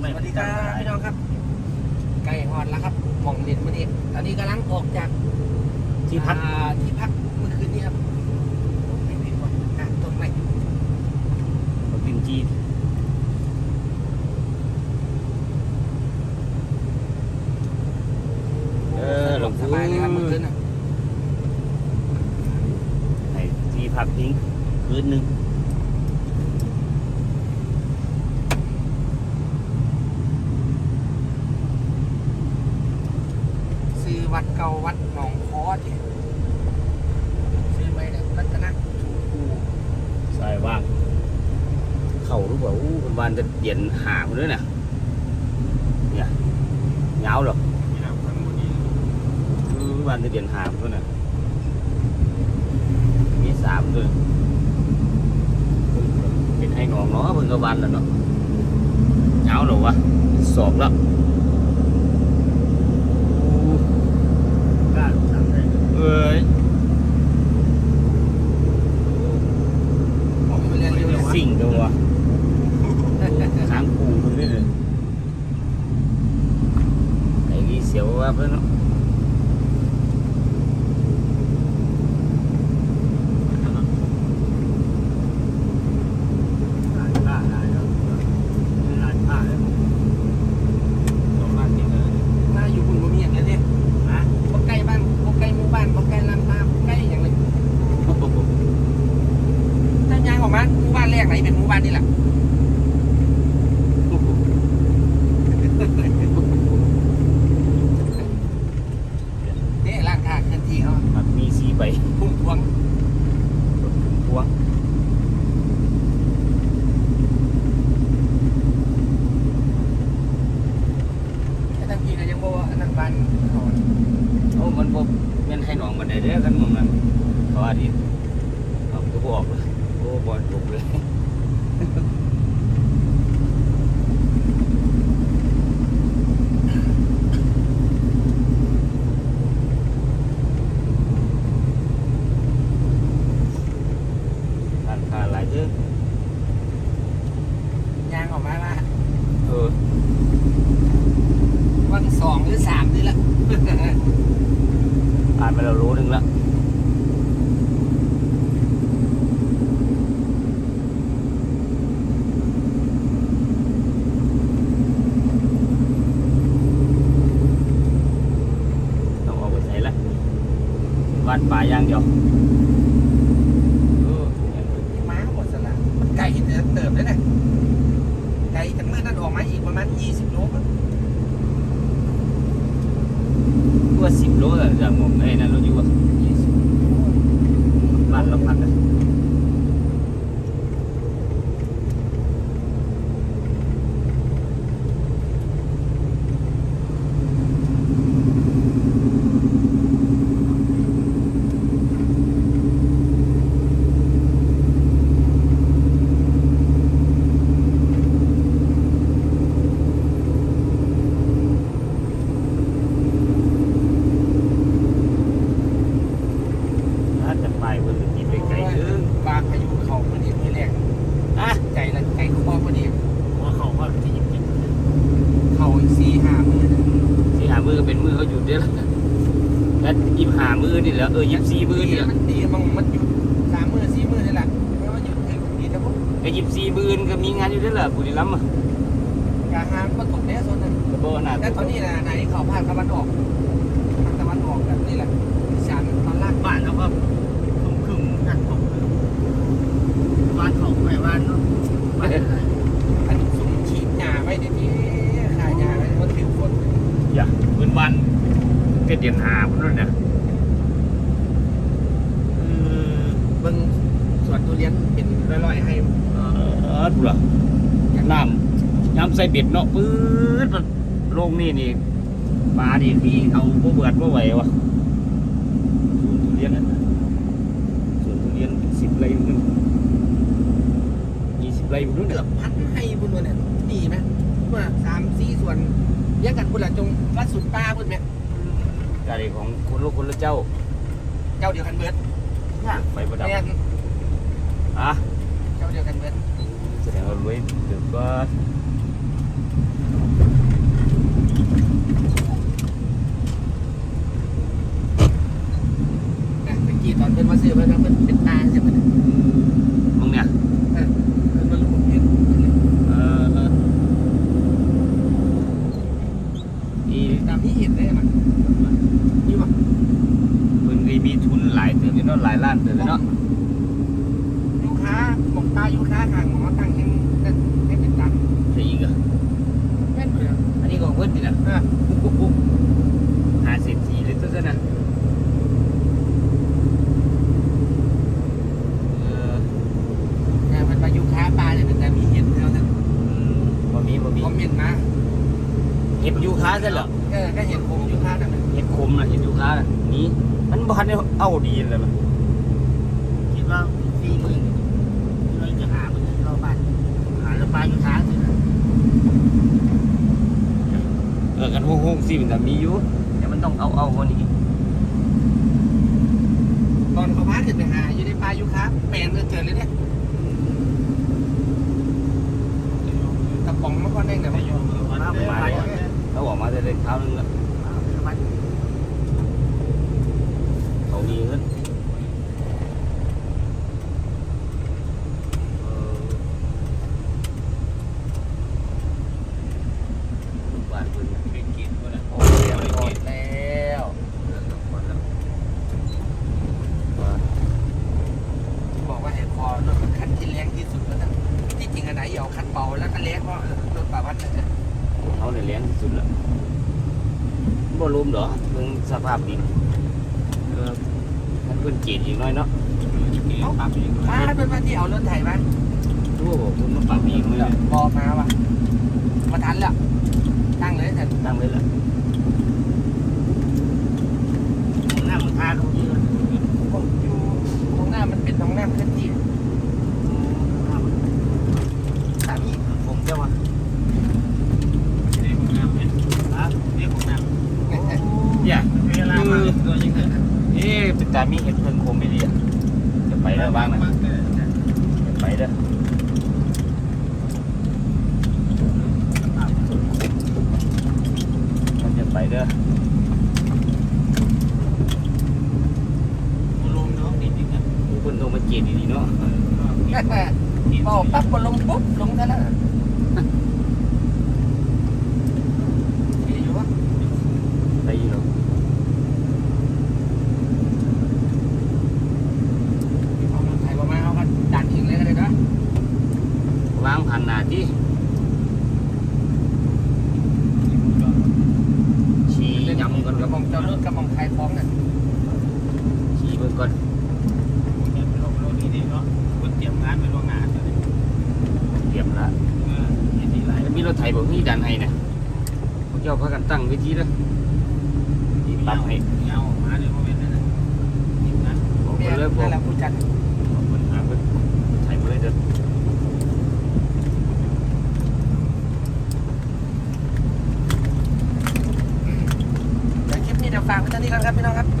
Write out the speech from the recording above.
ไม่สวัสดีครับพี่น้องครับ ไก่หอดแล้วครับหม่องเด่นมานี่ตอนนี้กำลังออกจากที่พักอ่าที่พักเมื่อคืนนี้ครับไม่ผิดหวังอะตรงไหนรถปินจีนเออหลวงสปู่บายเลยครับเมื่อคืนน่ะ ไอ้ที่พักทิ้งคืนหนึ่ง ซื้อ วัดเก่าวัดหนองคอที่ซื้อไปเนี่ยรัตนชมพูสายว่าง เข่ารู้เปล่าอู้เป็นวันจะเย็นหาคนด้วยน่ะเนี่ยเหงาหรอกอืมวันจะเย็นหาคนด้วยน่ะมีสามด้วยเป็นให้นองเนาะเพิ่งกวันแล้วเนาะเหงาหรอวะสอบแล้วอู้ กล้าทำได้ เอ้ย ผมไปเรียนเร็วเลยวะ สิ่งตัวค้างปูตรงนี้เลยไอ้นี่เสียวว่าเพื่อนเนาะ ได้ได้ได้ครับได้ได้ได้สองล้านจริงเลยน่าอยู่คุณบ่มีอย่างเดียวเนี่ยฮะบ่ใกล้บ้านบ่ใกล้หมู่บ้านบ่ใกล้ลำตาบ่ใกล้อย่างเลยถ้ายางออกมาหมู่บ้านแร กไหนเป็นหมู่บ้านนี่แหละเด้ร้านค้าเคลื่อนที่เขามันมีสีใบพุ่มพวงพวง ไอ้ทั้งพี่ก็ยังบอกว่าอันนั้นบ้านเขา โอ้มันบ่แม่นให้น้องมันได้เด้อกันมึงนั่นเขาว่าดิเอาก็บอกเลย โอ้บ่ลุกเลยร้านค้าหลายเด้อยางออกมาว่าเออวันสองหรือสามนี่แหละผ่านไปแล้วรู้หนึงแล้ว ต้องออกไปใส่ละ บ้านป่าอย่างเดียวเออม้าหมดสละมันไกลเติบเติบเลยนะไกลจากเมื่อนั้นออกมาอีกประมาณยี่สิบโลมั้งตัวสิบโลอะจากผมไอ้นั่นเราอยู่ว่ายี่สิบบ้านเราพักอะ ถ้าจะไปเพื่อนกินไปไกลถึง ปลาพายุเขาพอดีมือแรก อะ ใจละใจคอพอดี ว่าเขาว่าที่ยิบยิบ เขาอีกสี่ห้ามือนะ ที่หามือก็ เป็นมือเขาหยุดเด้อละแล้วยิบหามือนี่แหละเออยิบสี่มือนี่แหละมันดีมันมันหยุดสามมือสี่มือนี่แหละไม่ว่าหยุดถึงดีแต่พวกไอ้ยิบสี่มือนี่ก็มีงานอยู่เด้อละบุรีรัมย์อะกาหางก็ตกแน่โซนนั้นกระโบนาแต่ตอนนี้นะไหนเขาภาคตะวันออกภาคตะวันออกแบบนี้แหละอีสานตอนล่างบ้านแล้วก็ครึ่งครึ่งกันตกบ้านเขาไม่บ้านเนาะบ้านอะไร อันนี้สุ่มฉีดยาไว้ดีที่ขายยาไว้มันถึงคน อย่าเป็นวัน ก็เดียนหาพุ่นนเนี่ยอืมเบิ่งสวนทุเรียนเป็นร้อยๆให้เออดูล่ะน้ำน้ำใส่เบ็ดเนาะปื๊ดมันลงนี่นี่ปลาดีดีเอาพวกเบิดพวกไหววะสวนทุเรียนน่ะสวนทุเรียนสิบไร่นึงยี่สิบไร่พุ่นเกืเนี่ยอบพันให้บุญวันเนี่ยดีไหมว่าสามสี่ส่วนแยกกันบุญละจงวัดสุดป้าบุญไหม กาดีของคุณลูกคุณลูกเจ้าเจ้าเดียวกันเบิดไปประดับอะเจ้าเดียวกันเบิดแสดงว่ารวยถึงก็น่ะตะกี่ตอนเป็นวัซื้อเพิ่นว่านเป็นตาใช่ไหม คอมเมนต์มาเห็ดยูคาเส้นเหรอเออก็เห็นผมยูค้านั่นแหละเห็ดคมนะเห็ดยูคาน่ะนี่มันบ่ทันได้เอาดีเลยมันคิดว่าสี่หมื่นเราจะหามันเราบ้านหาแล้วปลาอยู่ทางนี่นะเออกันโฮงๆสิมันจะมีอยู่แต่มันต้องเอาเอาคนนี้ตอนเขาพาขึ้นไปหาอยู่ในปลายูค้าแปลนเกินเลยเนี่ยก ระป๋องมันก็ได้แต่ว่อยู่มาไปไปเขาบอกมาจะได้เท้านึงแล้วเขาดีขึ้นเออลูกบ้านเพิ่นน่ะ เป็นกินก็ได้ โอ้ เรียบ ย ร้อยแล้ว บอกว่าไอ้คอรถคันที่แรงที่สุดแล้วนะที่จริงอันไหนเอาคันเบาแล้วก็แรงเพราะรถป่าวัดนะ เขาเนี่ยเลี้ยงที่สุดแล้วบ่รวมเหรอเบิ่งสภาพดินเออมันเพิ่นเกตอีกหน้อยเนาะเอาปรับอีกมาเป็นว่าที่เอารถไถมาโอ้โหคุณมาปรับอีกเลยบอมาว่ะมาทันแล้วตั้งเลยแต่ตั้งเลยล่ะ หน้ามันทาตรงนี้เลย ผมอยู่ตรงหน้ามันเป็นตรงหน้าเคลื่อนที่สามี ผมเจ้าว่า เรียกของน้ำเนี่ยฮะเรียกของน้ำ อย่าเวลามาตัวยังไงเอ๊ะเป็นตามีเห็ดเพิ่งคมไม่ดีอะจะไปแล้วบ้างนะจะไปเด้อมันจะไปเด้อลงเนาะนิดนึงนะเพิ่นต้องมาเกตดีๆเนาะ บอกปั๊บก็ลงปุ๊บลงเท่านั้นเดี๋ยวอยู่วะ ไปอยู่เนาะ เอารถไถมามาเอากันดันเองเลยก็ได้นะ วางผ่านหน้าที่ชี้ยำก่อน ก ค ระ รับ มองเจ้ารถกระมองไทยพร้อมน่ะ ชี้เบิ่ง ก่อนลงลงนี่เนาะคนเตรียมงานไปล่วงหน้าเลยเตรียมละแล้วมีรถไถบอกนี่ดันให้นี่ยพวกเจ้าพากันตั้งเวทีเด้อที่ปรับให้เงาออกมาเดี๋ยวมเป็นนั่นนะนี่นะบอกเนี่เพิ่ยนเลยบอกนั่นแหละผู้จัดบอกเพิ่นหาเพิ่นไถมาเลยเด้อเดี๋ยวคลิปนี้เดี๋ยวฝากไว้เท่านี้ก่อนครับพี่น้องครับ